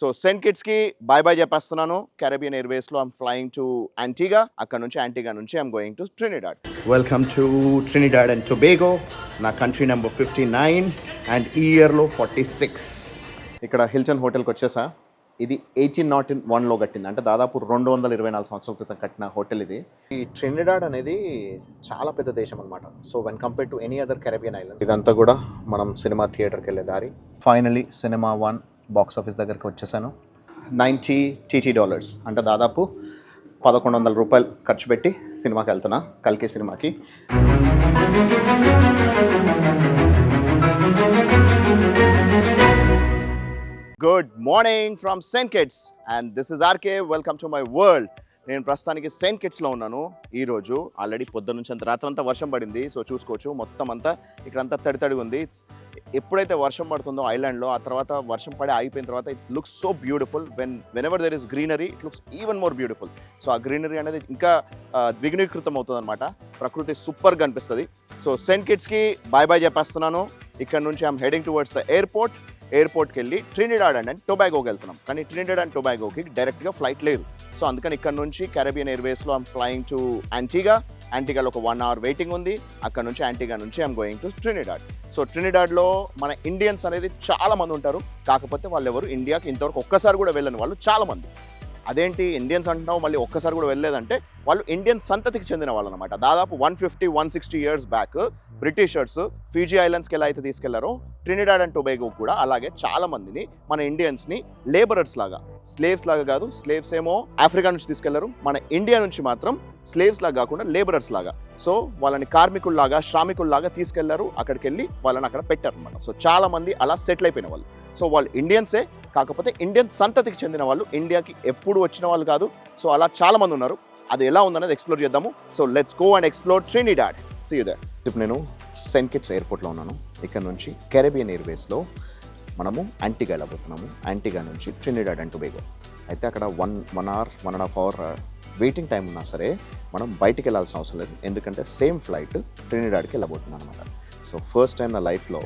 So cent కిట్స్కి bye bye చెప్పేస్తున్నాను. Caribbean ఎయిర్వేస్లో ఐమ్ ఫ్లయింగ్ టు యాంటీగా అక్కడ నుంచి యాంటీగా నుంచి I'm going to Trinidad welcome to Trinidad and Tobago నా country number fifty nine and ఈ ఇయర్లో ఫార్టీ సిక్స్ ఇక్కడ హిల్టన్ హోటల్కి వచ్చేసా? ఇది ఎయిటీన్ నాట్ ఇన్ వన్లో కట్టింది. అంటే దాదాపు రెండు వందల ఇరవై నాలుగు సంవత్సరాల క్రితం కట్టిన హోటల్ ఇది. ఈ ట్రినిడాడ్ అనేది చాలా పెద్ద దేశం అనమాట so when compare to any other Caribbean islands ఇదంతా కూడా మనం సినిమా థియేటర్కి వెళ్ళే దారి. Finally cinema one box office దగ్గరికి వచ్చేసాను. నైంటీ టీటీ డాలర్స్ అంటే దాదాపు పదకొండు వందల రూపాయలు ఖర్చు పెట్టి సినిమాకి వెళ్తున్నా కల్కి సినిమాకి. Good morning from saint and this is R K welcome to my world నేను ప్రస్తుతానికి సెయింట్ కిట్స్లో ఉన్నాను ఈరోజు. ఆల్రెడీ పొద్దున్న నుంచి అంత రాత్రంతా వర్షం పడింది సో చూసుకోవచ్చు. మొత్తం అంతా ఇక్కడంతా తడి తడిగా ఉంది. ఎప్పుడైతే వర్షం పడుతుందో ఐలాండ్లో ఆ తర్వాత వర్షం పడి ఆగిపోయిన తర్వాత it looks so beautiful when whenever there is greenery it looks even more beautiful so ఆ గ్రీనరీ అనేది ఇంకా ద్విగ్నీకృతం ద్విగుణీకృతం అవుతుంది అనమాట ప్రకృతి సూపర్గా అనిపిస్తుంది. సో సెయింట్ కిట్స్కి బాయ్ బాయ్ చెప్పేస్తున్నాను. ఇక్కడ నుంచి I'm heading towards the airport ఎయిర్పోర్ట్కి వెళ్ళి ట్రినిడాడ్ అండ్ అండ్ టొబాగోకి వెళ్తున్నాం. కానీ ట్రినిడాడ్ అండ్ టొబాగోకి డైరెక్ట్గా ఫ్లైట్ లేదు. సో అందుకని ఇక్కడ నుంచి కెరబియన్ ఎయిర్వేస్లో ఐమ్ ఫ్లయింగ్ టు యాంటీగా యాంటీగాలో ఒక వన్ అవర్ వెయిటింగ్ ఉంది. అక్కడ నుంచి యాంటీగా నుంచి I'm going to Trinidad so ట్రినిడాడ్లో మన ఇండియన్స్ అనేది చాలామంది ఉంటారు. కాకపోతే వాళ్ళు ఎవరు ఇండియాకి ఇంతవరకు ఒక్కసారి కూడా వెళ్ళని వాళ్ళు చాలామంది అదేంటి ఇండియన్స్ అంటున్నావు మళ్ళీ ఒక్కసారి కూడా వెళ్ళలేదంటే వాళ్ళు ఇండియన్ సంతతికి చెందిన వాళ్ళు అనమాట దాదాపు one fifty one sixty years back Britishers Fiji ఐలాండ్స్కి ఎలా అయితే తీసుకెళ్ళారో ట్రినిడాడ్ అండ్ టొబేగో కూడా అలాగే చాలా మందిని మన ఇండియన్స్ని లేబరర్స్ లాగా స్లేవ్స్ లాగా కాదు స్లేవ్స్ ఏమో ఆఫ్రికా నుంచి తీసుకెళ్ళరు. మన ఇండియా నుంచి మాత్రం స్లేవ్స్ లాగా కాకుండా లేబరర్స్ లాగా. సో వాళ్ళని కార్మికుల్లాగా శ్రామికుల్లాగా తీసుకెళ్ళారు. అక్కడికి వెళ్ళి వాళ్ళని అక్కడ పెట్టారు అనమాట సో చాలా మంది అలా సెటిల్ అయిపోయిన వాళ్ళు. సో వాళ్ళు ఇండియన్సే కాకపోతే ఇండియన్ సంతతికి చెందిన వాళ్ళు. ఇండియాకి ఎప్పుడు వచ్చిన వాళ్ళు కాదు. సో అలా చాలా మంది ఉన్నారు. అది ఎలా ఉందనేది ఎక్స్ప్లోర్ చేద్దాము. So let's go and explore Trinidad. See they ఇప్పుడు నేను సెయింట్ కిట్స్ ఎయిర్పోర్ట్లో ఉన్నాను. ఇక్కడ నుంచి కెరబియన్ ఎయిర్వేస్లో మనము యాంటిగా వెళ్ళబోతున్నాము యాంటిగా నుంచి ట్రినిడాడ్ అండ్ టుబేగో అయితే అక్కడ one one hour one and half hour waiting time ఉన్నా సరే మనం బయటికి వెళ్ళాల్సిన అవసరం లేదు. ఎందుకంటే సేమ్ ఫ్లైట్ ట్రినిడాడ్కి వెళ్ళబోతున్నాను అనమాట సో ఫస్ట్ టైం నా లైఫ్లో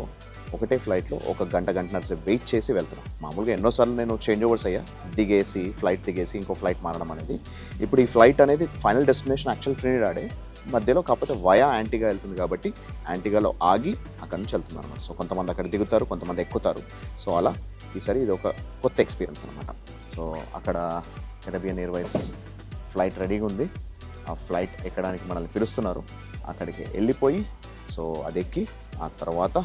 ఒకటే ఫ్లైట్లో ఒక గంట గంటన్నర వెయిట్ చేసి వెళ్తున్నాను మామూలుగా ఎన్నోసార్లు నేను చేంజ్ ఓవర్స్ అయ్యా. దిగేసి ఫ్లైట్ దిగేసి ఇంకో ఫ్లైట్ మారడం అనేది. ఇప్పుడు ఈ ఫ్లైట్ అనేది ఫైనల్ డెస్టినేషన్ యాక్చువల్ ట్రినిడాడే మధ్యలో కాకపోతే వయా యాంటీగా వెళ్తుంది కాబట్టి యాంటీగాలో ఆగి అక్కడి నుంచి వెళ్తున్నారు అనమాట సో కొంతమంది అక్కడ దిగుతారు కొంతమంది ఎక్కుతారు. సో అలా ఈసారి ఇది ఒక కొత్త ఎక్స్పీరియన్స్ అనమాట సో అక్కడ కెరబియన్ ఎయిర్వైస్ ఫ్లైట్ రెడీగా ఉంది. ఆ ఫ్లైట్ ఎక్కడానికి మనల్ని పిలుస్తున్నారు. అక్కడికి వెళ్ళిపోయి సో అది ఎక్కి ఆ తర్వాత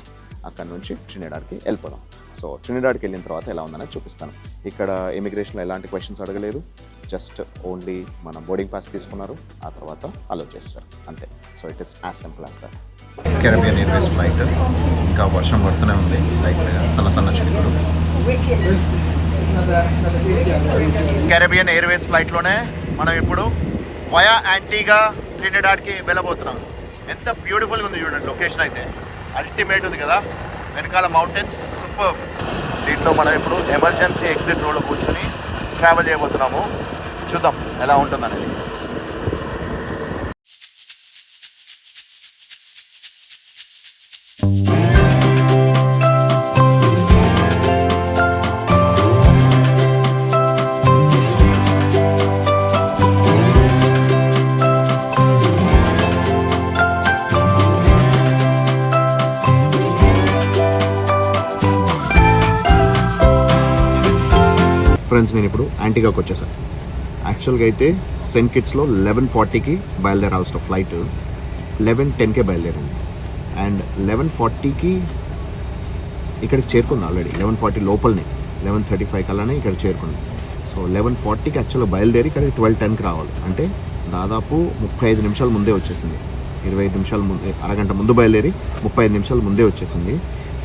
అక్కడ నుంచి ట్రినిడాడ్కి వెళ్ళిపోదాం. సో ట్రినిడాడ్కి వెళ్ళిన తర్వాత ఎలా ఉందనేది చూపిస్తాను. ఇక్కడ ఇమిగ్రేషన్లో ఎలాంటి క్వశ్చన్స్ అడగలేదు. జస్ట్ ఓన్లీ మన బోర్డింగ్ పాస్ తీసుకున్నారు. ఆ తర్వాత అలో చేస్తారు. అంతే. So it is as simple as that Caribbean airways flight ఇంకా వర్షం పడుతూనే ఉంది. లైక్ సన్న సన్న చినుకులు. కెరబియన్ ఎయిర్వేస్ ఫ్లైట్లోనే మనం ఇప్పుడు వయా యాంటీగా ట్రినిడాడ్కి వెళ్ళబోతున్నాం. ఎంత బ్యూటిఫుల్గా ఉంది చూడండి లొకేషన్ అయితే. అల్టిమేట్ ఉంది కదా. వెనకాల మౌంటైన్స్ సూపర్ దీంట్లో మనం ఇప్పుడు ఎమర్జెన్సీ ఎగ్జిట్ రోడ్లో కూర్చొని ట్రావెల్ చేయబోతున్నాము. చూద్దాం ఎలా ఉంటుంది ఫ్రెండ్స్ నేను ఇప్పుడు యాంటీగాకి వచ్చేసాను యాక్చువల్గా అయితే సెంట్ కిట్స్లో లెవెన్ ఫార్టీకి బయలుదేరాల్సిన ఫ్లైట్ లెవెన్ టెన్కే బయలుదేరింది. అండ్ లెవెన్ ఫార్టీకి ఇక్కడికి చేరుకుంది ఆల్రెడీ లెవెన్ ఫార్టీ లోపలనే లెవెన్ థర్టీ ఫైవ్ కల్లానే ఇక్కడ చేరుకుంది. సో లెవెన్ ఫార్టీకి యాక్చువల్గా బయలుదేరి ఇక్కడికి ట్వెల్వ్ టెన్కి రావాలి. అంటే దాదాపు ముప్పై ఐదు నిమిషాల ముందే వచ్చేసింది. ఇరవై ఐదు నిమిషాల ముందే అరగంట ముందు బయలుదేరి ముప్పై ఐదు నిమిషాల ముందే వచ్చేసింది.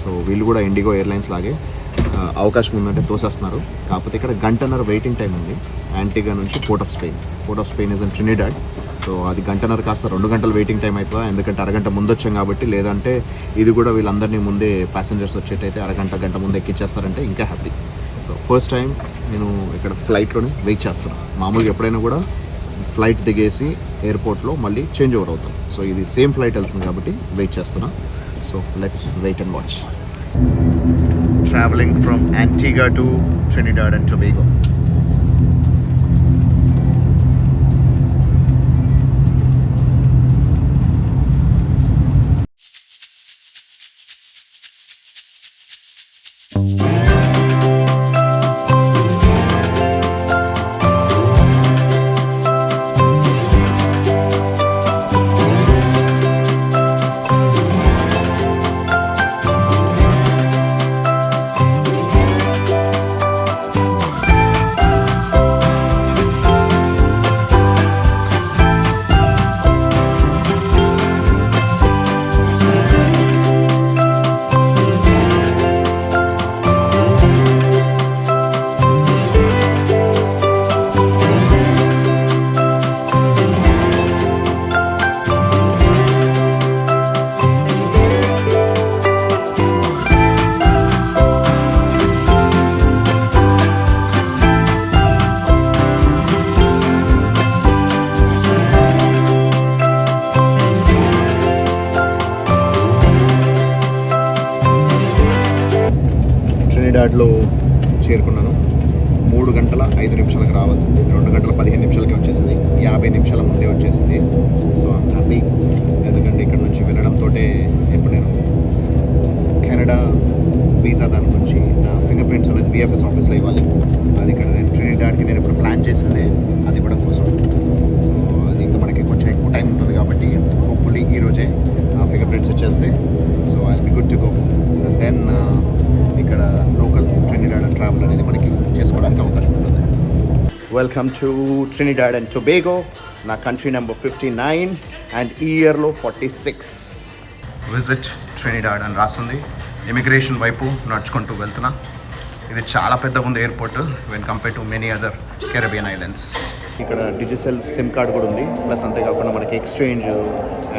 సో వీళ్ళు కూడా ఇండిగో ఎయిర్లైన్స్ లాగే అవకాశం ఉందంటే తోసేస్తున్నారు. కాకపోతే ఇక్కడ గంటన్నర వెయిటింగ్ టైం ఉంది. యాంటీగా నుంచి port of Spain port of Spain is and Trinidad so అది గంటన్నర కాస్త రెండు గంటల వెయిటింగ్ టైం అవుతుందా ఎందుకంటే అరగంట ముందు వచ్చాం కాబట్టి లేదంటే ఇది కూడా వీళ్ళందరినీ ముందే ప్యాసింజర్స్ వచ్చేటైతే అరగంట గంట ముందు ఎక్కించేస్తారంటే ఇంకా హ్యాపీ సో ఫస్ట్ టైం నేను ఇక్కడ ఫ్లైట్లోనే వెయిట్ చేస్తున్నాను మామూలుగా ఎప్పుడైనా కూడా ఫ్లైట్ దిగేసి ఎయిర్పోర్ట్లో మళ్ళీ చేంజ్ ఓవర్ అవుతాం. సో ఇది సేమ్ ఫ్లైట్ వెళ్తుంది కాబట్టి వెయిట్ చేస్తున్నాను so let's wait and watch traveling from Antigua to Trinidad and Tobago. ట్రినిడాడ్లో చేరుకున్నాను. మూడు గంటల ఐదు నిమిషాలకు రావాల్సింది. రెండు గంటల పదిహేను నిమిషాలకి వచ్చేసింది. యాభై నిమిషాల ముందే వచ్చేసింది. సో హ్యాపీ ఎందుకంటే ఇక్కడ నుంచి వెళ్ళడంతో ఇప్పుడు నేను కెనడా వీసా దాని గురించి నా ఫింగర్ ప్రింట్స్ అనేది బిఎఫ్ఎస్ ఆఫీస్లో ఇవ్వాలి అది ఇక్కడ నేను ట్రినిడాడ్కి నేను ఇప్పుడు ప్లాన్ చేసింది అది ఇవ్వడం కోసం సో అది ఇంకా మనకి కొంచెం ఎక్కువ టైం ఉంటుంది కాబట్టి హోప్ఫుల్లీ ఈరోజే ఆ ఫింగర్ ప్రింట్స్ వచ్చేస్తే so I be good to go then ఇక్కడ లోకల్ ట్రినిడాడ్ అండ్ ట్రావెల్ అనేది మనకి చేసుకోవడానికి అవకాశం ఉంటుంది welcome to Trinidad and Tobago నా country number fifty nine and ఈ ఇయర్లో ఫార్టీ సిక్స్ విజిట్ ట్రినిడాడ్ అని రాస్తుంది ఇమిగ్రేషన్ వైపు నడుచుకుంటూ వెళ్తున్నా. ఇది చాలా పెద్ద ఉంది airport when compare to many other Caribbean islands ఇక్కడ డిజిటల్ సిమ్ కార్డ్ కూడా ఉంది. ప్లస్ అంతేకాకుండా మనకి exchange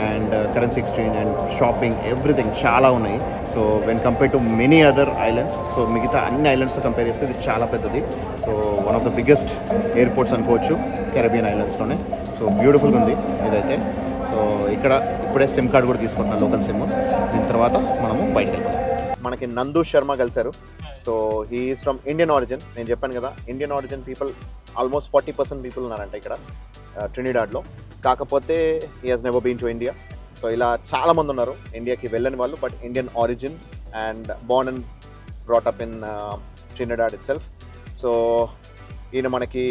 and currency exchange and shopping everything చాలా ఉన్నాయి. So when compare to many other islands so మిగతా అన్ని ఐలాండ్స్తో కంపేర్ చేస్తే ఇది చాలా పెద్దది. So one of the biggest airports అనుకోవచ్చు కెరబియన్ ఐలాండ్స్లోనే సో బ్యూటిఫుల్గా ఉంది ఇదైతే. సో ఇక్కడ ఇప్పుడే సిమ్ కార్డ్ కూడా తీసుకుంటున్నాను లోకల్ సిమ్ దీని తర్వాత మనము బయటకు వెళ్ళిపోదాం మనకి నందు శర్మ కలిశారు. So he's from Indian origin నేను చెప్పాను కదా Indian origin people almost forty percent people ఉన్నారంట ఇక్కడ ట్రినిడాడ్లో కాకపోతే he has never been to India so ఇలా చాలామంది ఉన్నారు. ఇండియాకి వెళ్ళని వాళ్ళు but Indian origin and born and brought up in Trinidad itself so ఈయన మనకి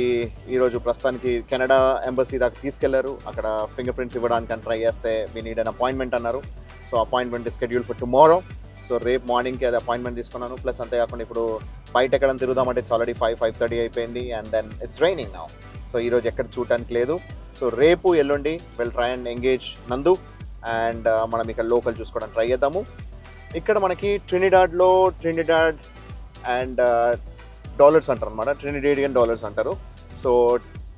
ఈరోజు ప్రస్తుతానికి కెనడా ఎంబసీ దాకా తీసుకెళ్ళారు. అక్కడ ఫింగర్ ప్రింట్స్ ఇవ్వడానికి ట్రై చేస్తే వీ నీడ్ అన్ అపాయింట్మెంట్ అన్నారు. So appointment schedule for tomorrow so రేపు మార్నింగ్కి అది అపాయింట్మెంట్ తీసుకున్నాను. ప్లస్ అంతేకాకుండా ఇప్పుడు బయట ఎక్కడ తిరుగుదామంటే it's already five five thirty అయిపోయింది. అండ్ దెన్ ఇట్స్ రైనింగ్ నా సో ఈరోజు ఎక్కడ చూడటానికి లేదు. సో రేపు ఎల్లుండి will try and engage Nandu. And uh, మనం ఇక్కడ లోకల్ చూసుకోవడానికి ట్రై చేద్దాము. ఇక్కడ మనకి ట్రినిడాడ్లో ట్రినిడాడ్ అండ్ డాలర్స్ అంటారు అనమాట ట్రినిడేడియన్ డాలర్స్ అంటారు. So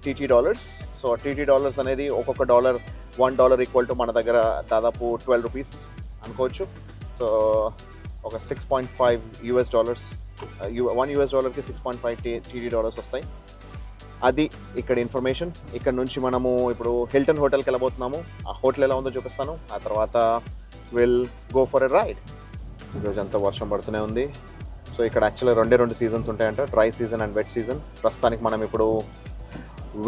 TT dollars so TT dollars అనేది ఒక్కొక్క dollar one dollar equal to మన దగ్గర దాదాపు ట్వెల్వ్ రూపీస్ అనుకోవచ్చు. సో ఒక six point five US dollars one US డాలర్కి six point five T TD dollars వస్తాయి. అది ఇక్కడ ఇన్ఫర్మేషన్ ఇక్కడ నుంచి మనము ఇప్పుడు హిల్టన్ హోటల్కి వెళ్ళబోతున్నాము. ఆ హోటల్ ఎలా ఉందో చూపిస్తాను. ఆ తర్వాత will go for a ride ఈరోజు అంతా వర్షం పడుతూనే ఉంది. సో ఇక్కడ యాక్చువల్గా రెండే రెండు సీజన్స్ ఉంటాయంట. Dry season and wet season ప్రస్తుతానికి మనం ఇప్పుడు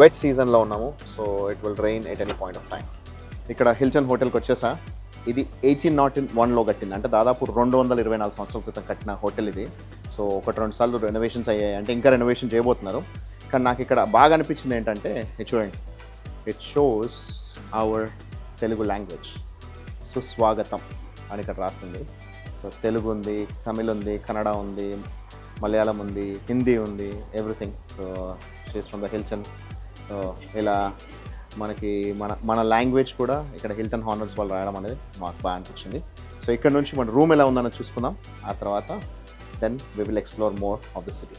వెట్ సీజన్లో ఉన్నాము. So it will rain at any point of time ఇక్కడ హిల్టన్ హోటల్కి వచ్చేసా? ఇది ఎయిటీన్ నాట్ ఇన్ వన్లో కట్టింది. అంటే దాదాపు రెండు వందల ఇరవై నాలుగు సంవత్సరాల క్రితం కట్టిన హోటల్ ఇది. సో ఒకటి రెండు సార్లు రెనోవేషన్స్ అయ్యాయి. అంటే ఇంకా రెనోవేషన్ చేయబోతున్నారు. కానీ నాకు ఇక్కడ బాగా అనిపించింది ఏంటంటే చూడండి. It shows our Telugu language సుస్వాగతం అని ఇక్కడ రాసింది. సో తెలుగు ఉంది తమిళ్ ఉంది కన్నడ ఉంది మలయాళం ఉంది హిందీ ఉంది everything so she's from the Hilton so ఇలా మనకి మన మన లాంగ్వేజ్ కూడా ఇక్కడ హిల్టన్ హానర్స్ వాళ్ళు రాయడం అనేది మాకు బాగా అనిపించింది. సో ఇక్కడ నుంచి మన రూమ్ ఎలా ఉందని చూసుకుందాం. ఆ తర్వాత then we will explore more of the city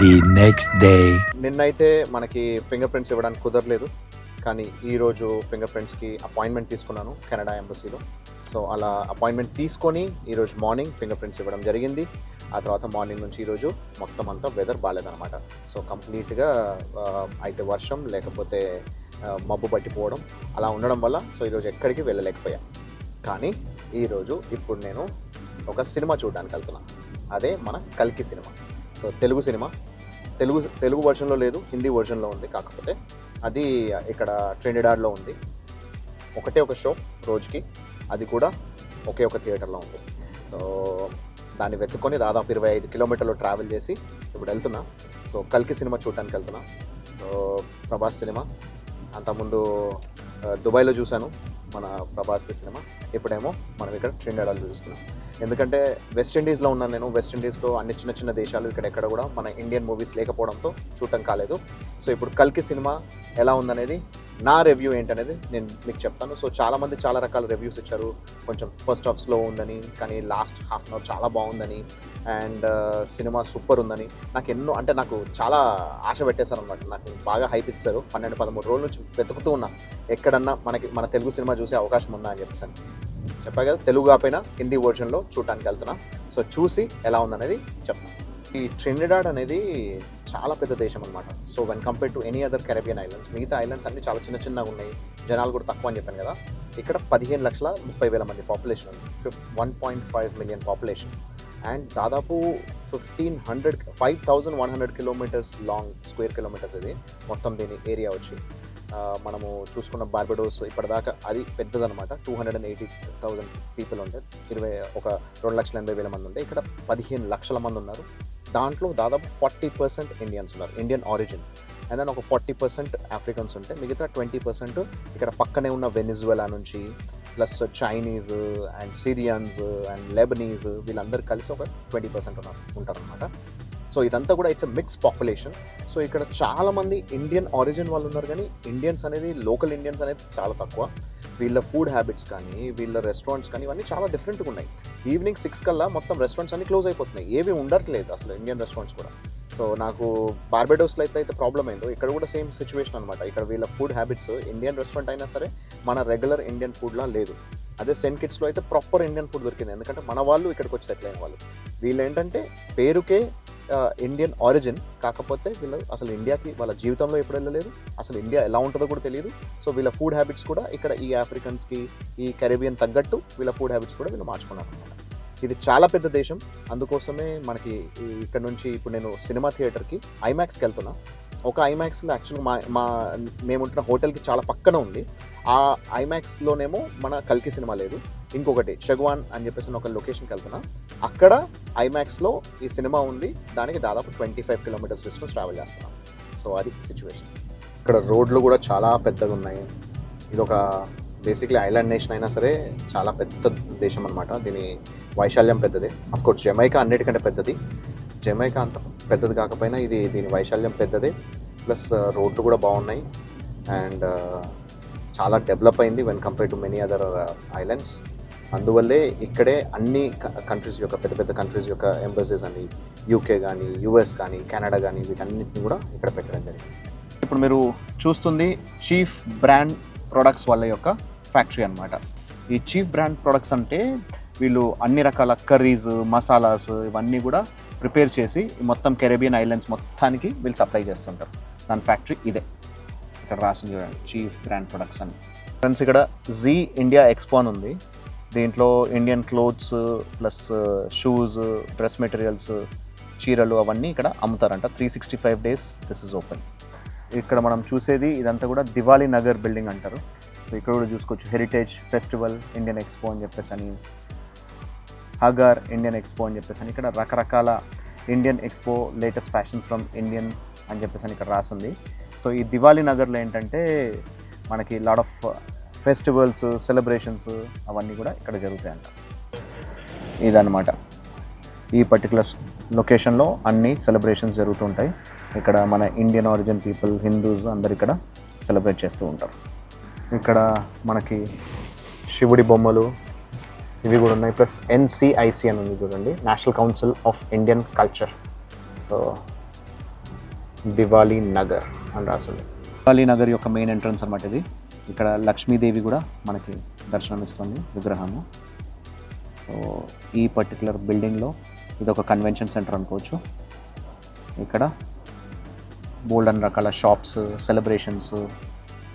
The next day. నిన్నైతే మనకి ఫింగర్ ప్రింట్స్ ఇవ్వడానికి కుదరలేదు. కానీ ఈరోజు ఫింగర్ ప్రింట్స్కి అపాయింట్మెంట్ తీసుకున్నాను కెనడా ఎంబసీలో సో అలా అపాయింట్మెంట్ తీసుకొని ఈరోజు మార్నింగ్ ఫింగర్ ప్రింట్స్ ఇవ్వడం జరిగింది. ఆ తర్వాత మార్నింగ్ నుంచి ఈరోజు మొత్తం అంతా వెదర్ బాగాలేదన్నమాట. సో కంప్లీట్గా అయితే వర్షం లేకపోతే మబ్బు పట్టిపోవడం అలా ఉండడం వల్ల సో ఈరోజు ఎక్కడికి వెళ్ళలేకపోయా కానీ ఈరోజు ఇప్పుడు నేను ఒక సినిమా చూడడానికి వెళ్తున్నా. అదే మన కల్కి cinema. So Telugu cinema. Telugu Telugu వర్షన్లో లేదు హిందీ వర్షన్లో ఉంది కాకపోతే అది ఇక్కడ ట్రెండిడాడ్లో ఉంది. ఒకటే ఒక షో రోజుకి అది కూడా ఒకే ఒక థియేటర్లో ఉంది. సో దాన్ని వెతుక్కొని దాదాపు ఇరవై ఐదు కిలోమీటర్లు ట్రావెల్ చేసి ఇప్పుడు వెళ్తున్నా. సో కల్కి సినిమా చూడటానికి వెళ్తున్నా. సో ప్రభాస్ సినిమా అంతకుముందు దుబాయ్లో చూశాను. మన ప్రభాస్ది సినిమా. ఇప్పుడేమో మనం ఇక్కడ ట్రిండాడాలో చూస్తున్నాం. ఎందుకంటే వెస్టిండీస్లో ఉన్నాను నేను. వెస్టిండీస్లో అన్ని చిన్న చిన్న దేశాలు ఇక్కడ ఎక్కడ కూడా మన ఇండియన్ మూవీస్ లేకపోవడంతో చూడటం కాలేదు. సో ఇప్పుడు కల్కి సినిమా ఎలా ఉందనేది నా రివ్యూ ఏంటనేది నేను మీకు చెప్తాను. సో చాలామంది చాలా రకాల రివ్యూస్ ఇచ్చారు. కొంచెం ఫస్ట్ హాఫ్ స్లో ఉందని కానీ లాస్ట్ హాఫ్ అన్ అవర్ చాలా బాగుందని అండ్ uh, సినిమా సూపర్ ఉందని. నాకు ఎన్నో అంటే నాకు చాలా ఆశ పెట్టేశారు అనమాట నాకు బాగా హైప్ ఇచ్చారు. పన్నెండు పదమూడు రోజుల నుంచి వెతుకుతూ ఉన్నా. ఎక్కడన్నా మనకి మన తెలుగు సినిమా చూసే అవకాశం ఉందా అని చెప్పేసి చెప్పా కదా. తెలుగు కాకపోయినా హిందీ వర్షన్లో చూడటానికి వెళ్తున్నా. సో చూసి ఎలా ఉందనేది చెప్తాను ఈ ట్రినిడాడ్ అనేది చాలా పెద్ద దేశం అనమాట so when compare to any other Caribbean islands మిగతా ఐలాండ్స్ అన్ని చాలా చిన్న చిన్నగా ఉన్నాయి. జనాలు కూడా తక్కువ అని చెప్పాను కదా. ఇక్కడ పదిహేను లక్షల ముప్పై వేల మంది పాపులేషన్ ఉంది. ఫిఫ్ one point five million population and దాదాపు fifteen hundred five thousand one hundred kilometers long square kilometers ఇది. మొత్తం దీని ఏరియా వచ్చి. మనము చూసుకున్న బార్బెడోస్ ఇప్పటిదాకా అది పెద్దదనమాట two hundred and eighty thousand people ఉంటే ఇరవై ఒక రెండు లక్షల ఎనభై వేల మంది ఉంటే ఇక్కడ పదిహేను లక్షల మంది ఉన్నారు. దాంట్లో దాదాపు ఫార్టీ పర్సెంట్ ఇండియన్స్ ఉన్నారు ఇండియన్ ఆరిజిన్ అండ్ దెన్ ఒక ఫార్టీ పర్సెంట్ ఆఫ్రికన్స్ ఉంటే మిగతా ట్వంటీ పర్సెంట్ ఇక్కడ పక్కనే ఉన్న వెనిజువెలా నుంచి plus Chinese and Syrians and Lebanese వీళ్ళందరూ కలిసి ఒక ట్వంటీ పర్సెంట్ ఉన్నారు ఉంటారనమాట సో ఇదంతా కూడా ఇట్స్ మిక్స్ పాపులేషన్ సో ఇక్కడ చాలామంది ఇండియన్ ఆరిజిన్ వాళ్ళు ఉన్నారు కానీ ఇండియన్స్ అనేది లోకల్ ఇండియన్స్ అనేది చాలా తక్కువ. వీళ్ళ ఫుడ్ హ్యాబిట్స్ కానీ వీళ్ళ రెస్టారెంట్స్ కానీ ఇవన్నీ చాలా డిఫరెంట్గా ఉన్నాయి. ఈవినింగ్ సిక్స్ కల్లా మొత్తం రెస్టారెంట్స్ అన్ని క్లోజ్ అయిపోతున్నాయి. ఏవి ఉండట్లేదు అసలు ఇండియన్ రెస్టారెంట్స్ కూడా. సో నాకు బార్బెడోస్లో అయితే అయితే ప్రాబ్లం అయిందో ఇక్కడ కూడా సేమ్ సిచ్యువేషన్ అనమాట ఇక్కడ వీళ్ళ ఫుడ్ హ్యాబిట్స్ ఇండియన్ రెస్టారెంట్ అయినా సరే మన రెగ్యులర్ ఇండియన్ ఫుడ్లా లేదు. అదే సెంట్ కిట్స్లో అయితే ప్రాపర్ ఇండియన్ ఫుడ్ దొరికింది. ఎందుకంటే మన వాళ్ళు ఇక్కడికి వచ్చి సెటిల్ అయిన వాళ్ళు. వీళ్ళు ఏంటంటే పేరుకే ఇండియన్ ఆరిజిన్ కాకపోతే వీళ్ళు అసలు ఇండియాకి వాళ్ళ జీవితంలో ఎప్పుడు వెళ్ళలేదు అసలు ఇండియా ఎలా ఉంటుందో కూడా తెలియదు. సో వీళ్ళ ఫుడ్ హ్యాబిట్స్ కూడా ఇక్కడ ఈ ఆఫ్రికన్స్కి ఈ కరేబియన్ తగ్గట్టు వీళ్ళ ఫుడ్ హ్యాబిట్స్ కూడా వీళ్ళు మార్చుకున్నారు అనమాట ఇది చాలా పెద్ద దేశం అందుకోసమే మనకి ఇక్కడ నుంచి ఇప్పుడు నేను సినిమా థియేటర్కి ఐమాక్స్కి వెళ్తున్నా. ఒక ఐమాక్స్లో యాక్చువల్గా మా మా మేముంటున్న హోటల్కి చాలా పక్కన ఉంది. ఆ ఐమాక్స్లోనేమో మన కల్కి సినిమా లేదు. ఇంకొకటి షగ్వాన్ అని చెప్పేసి ఒక లొకేషన్కి వెళ్తున్నా. అక్కడ ఐమాక్స్లో ఈ సినిమా ఉంది. దానికి దాదాపు twenty five kilometers distance travel చేస్తున్నాం. సో అది సిచ్యువేషన్ ఇక్కడ రోడ్లు కూడా చాలా పెద్దగా ఉన్నాయి. ఇది ఒక బేసిక్లీ ఐలాండ్ నేషన్ అయినా సరే చాలా పెద్ద దేశం అనమాట దీని వైశాల్యం పెద్దదే. కోర్స్ జమైకా అన్నిటికంటే పెద్దది. జమైకా అంత పెద్దది కాకపోయినా ఇది దీని వైశాల్యం పెద్దదే. ప్లస్ రోడ్లు కూడా బాగున్నాయి. అండ్ చాలా డెవలప్ అయింది when compare to many other islands అందువల్లే ఇక్కడే అన్ని కంట్రీస్ యొక్క పెద్ద పెద్ద కంట్రీస్ యొక్క ఎంబసీస్ అని యూకే కానీ యూఎస్ కానీ కెనడా కానీ వీటన్నిటిని కూడా ఇక్కడ పెట్టడం జరిగింది. ఇప్పుడు మీరు చూస్తుంది చీఫ్ బ్రాండ్ ప్రొడక్ట్స్ వాళ్ళ యొక్క ఫ్యాక్టరీ అన్నమాట. ఈ చీఫ్ బ్రాండ్ ప్రొడక్ట్స్ అంటే వీళ్ళు అన్ని రకాల కర్రీస్ మసాలాస్ ఇవన్నీ కూడా ప్రిపేర్ చేసి మొత్తం కెరేబియన్ ఐలాండ్స్ మొత్తానికి వీళ్ళు సప్లై చేస్తుంటారు. దాని ఫ్యాక్టరీ ఇదే. ఇక్కడ రాసింది చూడండి చీఫ్ గ్రాండ్ ప్రొడక్ట్స్ అని ఫ్రెండ్స్ ఇక్కడ జీ ఇండియా ఎక్స్పోన్ ఉంది. దీంట్లో Indian clothes plus shoes dress materials చీరలు అవన్నీ ఇక్కడ అమ్ముతారంట. Three sixty five days this is open ఇక్కడ మనం చూసేది ఇదంతా కూడా దివాళీ నగర్ బిల్డింగ్ అంటారు. సో ఇక్కడ కూడా చూసుకోవచ్చు. హెరిటేజ్ ఫెస్టివల్ ఇండియన్ ఎక్స్పో అని చెప్పేసి అని హగార్ ఇండియన్ ఎక్స్పో అని చెప్పేసి అని ఇక్కడ రకరకాల Indian expo latest fashions from Indian అని చెప్పేసి అని ఇక్కడ రాసింది. సో ఈ దివాళీ నగర్లో ఏంటంటే మనకి లాడ్ ఆఫ్ ఫెస్టివల్స్ సెలబ్రేషన్స్ అవన్నీ కూడా ఇక్కడ జరుగుతాయంట. ఇదన్నమాట. ఈ పర్టికులర్ లొకేషన్లో అన్ని సెలబ్రేషన్స్ జరుగుతుంటాయి ఇక్కడ మన ఇండియన్ ఆరిజిన్ పీపుల్ హిందూస్ అందరు ఇక్కడ సెలబ్రేట్ చేస్తూ ఉంటారు. ఇక్కడ మనకి శివుడి బొమ్మలు ఇవి కూడా ఉన్నాయి. ప్లస్ ఎన్సిఐసి అని ఉంది చూడండి. National council of Indian culture Diwali Diwali Nagar అని రాసింది. దివాళీ నగర్ యొక్క మెయిన్ ఎంట్రన్స్ అనమాట ఇది. ఇక్కడ లక్ష్మీదేవి కూడా మనకి దర్శనం ఇస్తుంది విగ్రహము. సో ఈ పర్టికులర్ బిల్డింగ్లో ఇది ఒక కన్వెన్షన్ సెంటర్ అనుకోవచ్చు. ఇక్కడ బోల్డ్ అన్ని రకాల షాప్స్ సెలబ్రేషన్స్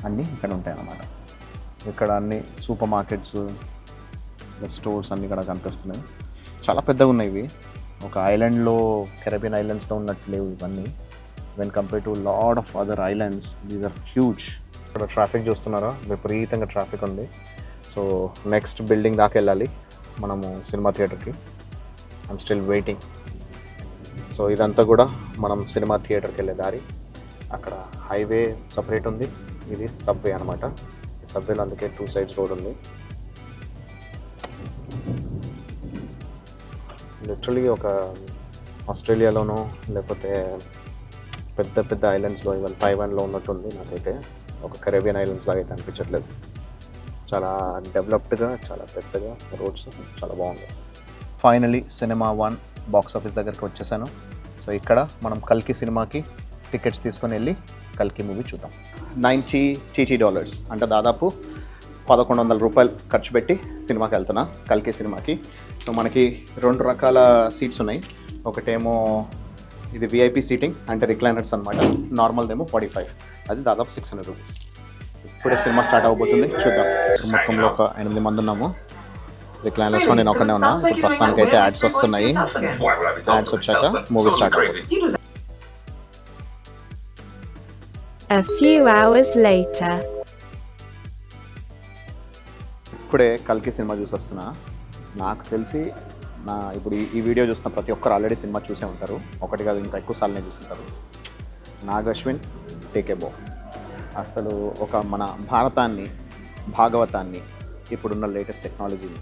అన్నీ ఇక్కడ ఉంటాయి అన్నమాట ఇక్కడ అన్ని సూపర్ మార్కెట్స్ స్టోర్స్ అన్నీ కూడా కనిపిస్తున్నాయి. చాలా పెద్దగా ఉన్నాయి ఇవి. ఒక ఐలాండ్లో కెరబియన్ ఐలాండ్స్లో ఉన్నట్టు లేవు ఇవన్నీ. When compare to lot of other islands these are huge ఇక్కడ ట్రాఫిక్ చూస్తున్నారా? విపరీతంగా ట్రాఫిక్ ఉంది. సో నెక్స్ట్ బిల్డింగ్ దాకా వెళ్ళాలి. మనము సినిమా థియేటర్కి ఐమ్ స్టిల్ వెయిటింగ్ సో ఇదంతా కూడా మనం సినిమా థియేటర్కి వెళ్ళే దారి. అక్కడ హైవే సపరేట్ ఉంది. ఇది సబ్వే అనమాట ఈ సబ్వేలో అందుకే టూ సైడ్స్ రోడ్ ఉంది. లిటరలీ ఒక ఆస్ట్రేలియాలోనో లేకపోతే పెద్ద పెద్ద ఐలాండ్స్లో ఈవెన్ తైవాన్లో ఉన్నట్టుంది నాకైతే. ఒక కరేబియన్ ఐలాండ్స్ లాగా అయితే అనిపించట్లేదు. చాలా డెవలప్డ్గా చాలా పెద్దగా రోడ్స్ చాలా బాగుంది finally cinema one box office దగ్గరికి వచ్చేసాను. సో ఇక్కడ మనం కల్కి సినిమాకి టికెట్స్ తీసుకొని వెళ్ళి కల్కి మూవీ చూద్దాం. Ninety TT dollars. అంటే దాదాపు పదకొండు వందల రూపాయలు ఖర్చు పెట్టి సినిమాకి వెళ్తున్నా కల్కి సినిమాకి. సో మనకి రెండు రకాల సీట్స్ ఉన్నాయి. ఒకటేమో ఇది విఐపి సీటింగ్ అంటే రిక్లైనర్స్ అనమాట నార్మల్దేమో ఫార్టీ ఫైవ్ అది దాదాపు సిక్స్ హండ్రెడ్ రూపీస్ ఇప్పుడే సినిమా స్టార్ట్ అవబోతుంది. చూద్దాం. మొత్తంలో ఒక ఎనిమిది మంది ఉన్నాము. రిక్లైనర్స్లో నేను ఒకనే ఉన్నా. ఇప్పుడు ప్రస్తుతానికి అయితే యాడ్స్ వస్తున్నాయి. యాడ్స్ వచ్చాక మూవీ స్టార్ట్ అవుతుంది. A few hours later. ఇప్పుడే కల్కి సినిమా చూసి వస్తున్నా. నాకు తెలిసి నా ఇప్పుడు ఈ- వీడియో చూస్తున్న ప్రతి ఒక్కరు ఆల్రెడీ సినిమా చూసే ఉంటారు. ఒకటి కాదు ఇంకా ఎక్కువ సార్లు చూస్తుంటారు. నాగశ్విన్ టేకేబో అసలు ఒక మన భారతాన్ని భాగవతాన్ని ఇప్పుడున్న లేటెస్ట్ టెక్నాలజీని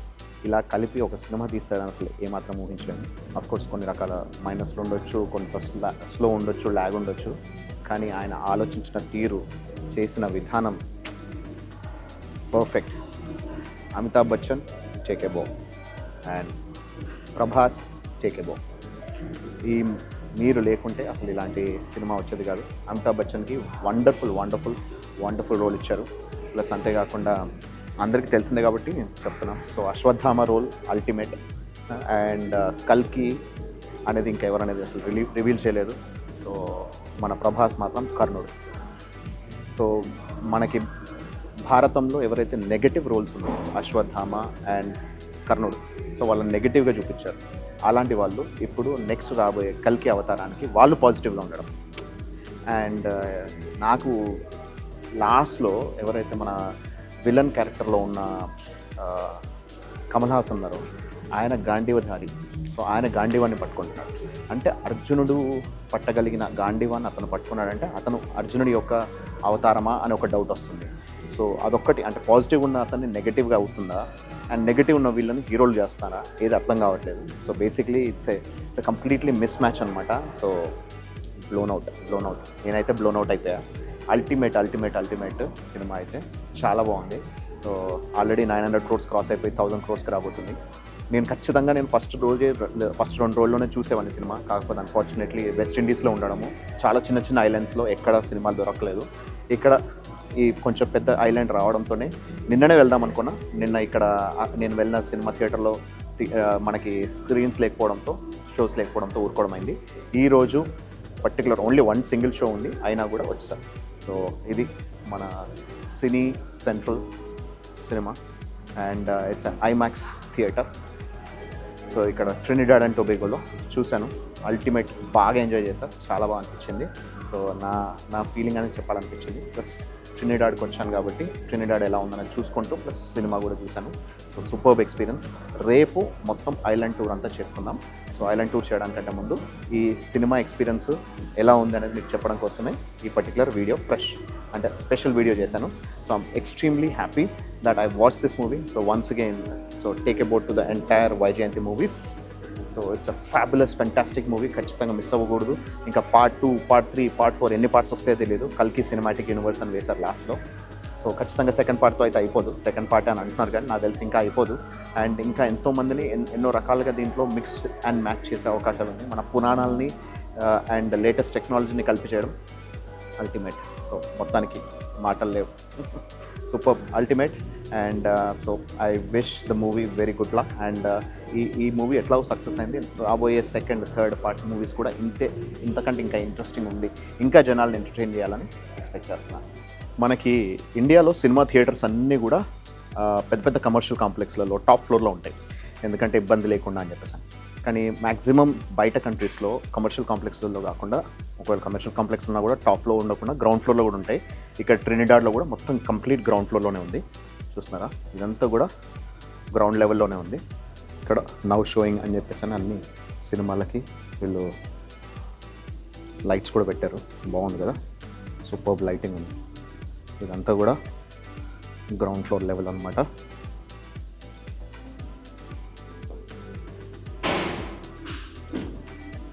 ఇలా కలిపి ఒక సినిమా తీస్తాడని అసలు ఏమాత్రం ఊహించలేము అఫ్ కోర్స్ కొన్ని రకాల మైనస్లు ఉండొచ్చు కొంత స్లో ఉండొచ్చు ల్యాగ్ ఉండొచ్చు. కానీ ఆయన ఆలోచించిన తీరు చేసిన విధానం perfect Amitabh Bachchan take bow and Prabhas take bow ఈ మీరు లేకుంటే అసలు ఇలాంటి సినిమా వచ్చేది కాదు. అమితాబ్ బచ్చన్కి వండర్ఫుల్ వండర్ఫుల్ వండర్ఫుల్ రోల్ ఇచ్చారు. ప్లస్ అంతేకాకుండా అందరికీ తెలిసిందే కాబట్టి చెప్తున్నాం. So Ashwatthama role ultimate and కల్కి అనేది ఇంకెవరనేది అసలు రిలీ రివీల్ చేయలేదు. సో మన ప్రభాస్ మాత్రం కర్ణుడు. సో మనకి భారతంలో ఎవరైతే నెగటివ్ రోల్స్ ఉన్నారో అశ్వత్థామ అండ్ కర్ణుడు సో వాళ్ళని నెగటివ్గా చూపించారు. అలాంటి వాళ్ళు ఇప్పుడు నెక్స్ట్ రాబోయే కల్కి అవతారానికి వాళ్ళు పాజిటివ్గా ఉండడం. అండ్ uh, నాకు లాస్ట్లో ఎవరైతే మన విలన్ క్యారెక్టర్లో ఉన్న uh, కమల్ హాసన్ ఉన్నారో ఆయన గాంధీవధారి. సో ఆయన గాంధీవాన్ని పట్టుకుంటున్నాడు. అంటే అర్జునుడు పట్టగలిగిన గాంధీవాన్ని అతను పట్టుకున్నాడంటే అతను అర్జునుడి యొక్క అవతారమా అని ఒక డౌట్ వస్తుంది. సో అదొక్కటి అంటే పాజిటివ్ ఉన్న అతన్ని నెగిటివ్గా అవుతుందా? అండ్ నెగిటివ్ ఉన్న వీళ్ళని హీరోలు చేస్తారా? ఏది అర్థం కావట్లేదు. So basically it's a it's completely miss match అనమాట so blown out blown out నేనైతే బ్లోన్ అవుట్ అయిపోయా. అల్టిమేట్ అల్టిమేట్ అల్టిమేట్ సినిమా అయితే చాలా బాగుంది. So already nine hundred crores cross అయిపోయి థౌసండ్ క్రోర్స్కి రాబోతుంది. నేను ఖచ్చితంగా నేను ఫస్ట్ రోజే ఫస్ట్ రెండు రోజుల్లోనే చూసేవాడిని సినిమా. కాకపోతే అన్ఫార్చునేట్లీ వెస్ట్ ఇండీస్లో ఉండడము చాలా చిన్న చిన్న ఐలాండ్స్లో ఎక్కడ సినిమాలు దొరకలేదు. ఇక్కడ ఈ కొంచెం పెద్ద ఐలాండ్ రావడంతోనే నిన్ననే వెళ్దాం అనుకున్నా. నిన్న ఇక్కడ నేను వెళ్ళిన సినిమా థియేటర్లో మనకి స్క్రీన్స్ లేకపోవడంతో షోస్ లేకపోవడంతో ఊరుకోవడం అయింది ఈరోజు particular only one single show ఉంది అయినా కూడా వచ్చాను సో ఇది మన Cine Central cinema. And uh, it's IMAX theatre. So ఇక్కడ ట్రినిడాడ్ అండ్ టొబేగోలో చూశాను. అల్టిమేట్ బాగా ఎంజాయ్ చేశాను చాలా బాగా అనిపించింది. సో నా నా ఫీలింగ్ అనేది చెప్పాలనిపించింది. ప్లస్ ట్రినిడాడ్కి వచ్చాను కాబట్టి ట్రినిడాడ్ ఎలా ఉందని చూసుకుంటూ ప్లస్ సినిమా కూడా చూశాను. సో సూపర్బ్ ఎక్స్పీరియన్స్ రేపు మొత్తం ఐలాండ్ టూర్ అంతా చేసుకుందాం. సో ఐలాండ్ టూర్ చేయడానికంటే ముందు ఈ సినిమా ఎక్స్పీరియన్స్ ఎలా ఉంది అనేది మీకు చెప్పడం కోసమే ఈ పర్టికులర్ వీడియో ఫ్రెష్ అంటే స్పెషల్ వీడియో చేశాను. So I'm extremely happy that I watch this movie so once again so take about to the entire Vyjayanthi movies so it's a fabulous fantastic movie ఖచ్చితంగా miss అవ్వకూడదు. ఇంకా part two part three part four ఎన్ని parts వస్తాయో తెలియదు కల్కి cinematic universe అని వేశారు లాస్ట్లో సో ఖచ్చితంగా సెకండ్ పార్ట్తో అయితే అయిపోదు. సెకండ్ పార్ట్ అని అంటున్నారు కానీ నాకు తెలిసి ఇంకా అయిపోదు. అండ్ ఇంకా ఎంతో మందిని ఎన్నో రకాలుగా దీంట్లో మిక్స్ అండ్ మ్యాచ్ చేసే అవకాశాలు ఉంది మన పురాణాలని అండ్ లేటెస్ట్ టెక్నాలజీని కలిపి చేయడం అల్టిమేట్ సో మొత్తానికి మాటలు లేవు. Super ultimate and so I wish the movie very good luck and ఈ ఈ మూవీ ఎట్లా సక్సెస్ అయింది? రాబోయే సెకండ్ థర్డ్ పార్ట్ మూవీస్ కూడా ఇంతే ఇంతకంటే ఇంకా ఇంట్రెస్టింగ్ ఉంది. ఇంకా జనాలను ఎంటర్టైన్ చేయాలని ఎక్స్పెక్ట్ చేస్తున్నాను. మనకి ఇండియాలో సినిమా థియేటర్స్ అన్నీ కూడా పెద్ద పెద్ద కమర్షియల్ కాంప్లెక్స్లలో టాప్ ఫ్లోర్లో ఉంటాయి. ఎందుకంటే ఇబ్బంది లేకుండా అని చెప్పేసి కానీ మ్యాక్సిమం బయట కంట్రీస్లో కమర్షియల్ కాంప్లెక్స్లలో కాకుండా ఒకవేళ కమర్షియల్ కాంప్లెక్స్ ఉన్నా కూడా టాప్లో ఉండకుండా గ్రౌండ్ ఫ్లోర్లో కూడా ఉంటాయి. ఇక్కడ ట్రినిడాడ్లో కూడా మొత్తం కంప్లీట్ గ్రౌండ్ ఫ్లోర్లోనే ఉంది. చూస్తున్నారా? ఇదంతా కూడా గ్రౌండ్ లెవెల్లోనే ఉంది. ఇక్కడ నవ్ షోయింగ్ అని చెప్పేసి అని అన్ని సినిమాలకి వీళ్ళు లైట్స్ కూడా పెట్టారు. బాగుంది కదా? సూపర్ లైటింగ్ ఉంది. ఇదంతా కూడా గ్రౌండ్ ఫ్లోర్ లెవెల్ అనమాట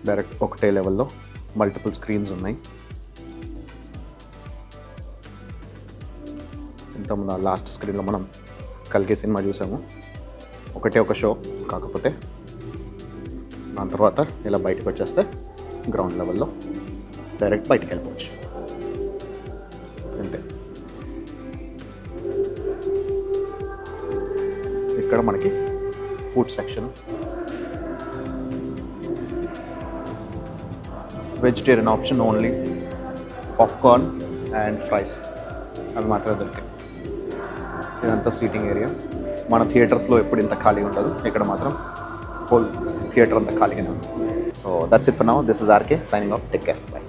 డైరెక్ట్ ఒకటే లెవెల్లో మల్టిపుల్ స్క్రీన్స్ ఉన్నాయి. ఇంతకుముందు లాస్ట్ స్క్రీన్లో మనం కలిగే సినిమా చూసాము. ఒకటే ఒక షో కాకపోతే దాని తర్వాత ఇలా బయటకు వచ్చేస్తే గ్రౌండ్ లెవెల్లో డైరెక్ట్ బయటకు వెళ్ళిపోవచ్చు. అంతే. ఇక్కడ మనకి food section vegetarian option only popcorn and fries అవి మాత్రమే దొరికాయి. ఇదంతా సీటింగ్ ఏరియా. మన థియేటర్స్లో ఎప్పుడు ఇంత ఖాళీ ఉండదు. ఇక్కడ మాత్రం హోల్ థియేటర్ అంతా ఖాళీగానే ఉంది. So that's it for now this is RK signing off take care bye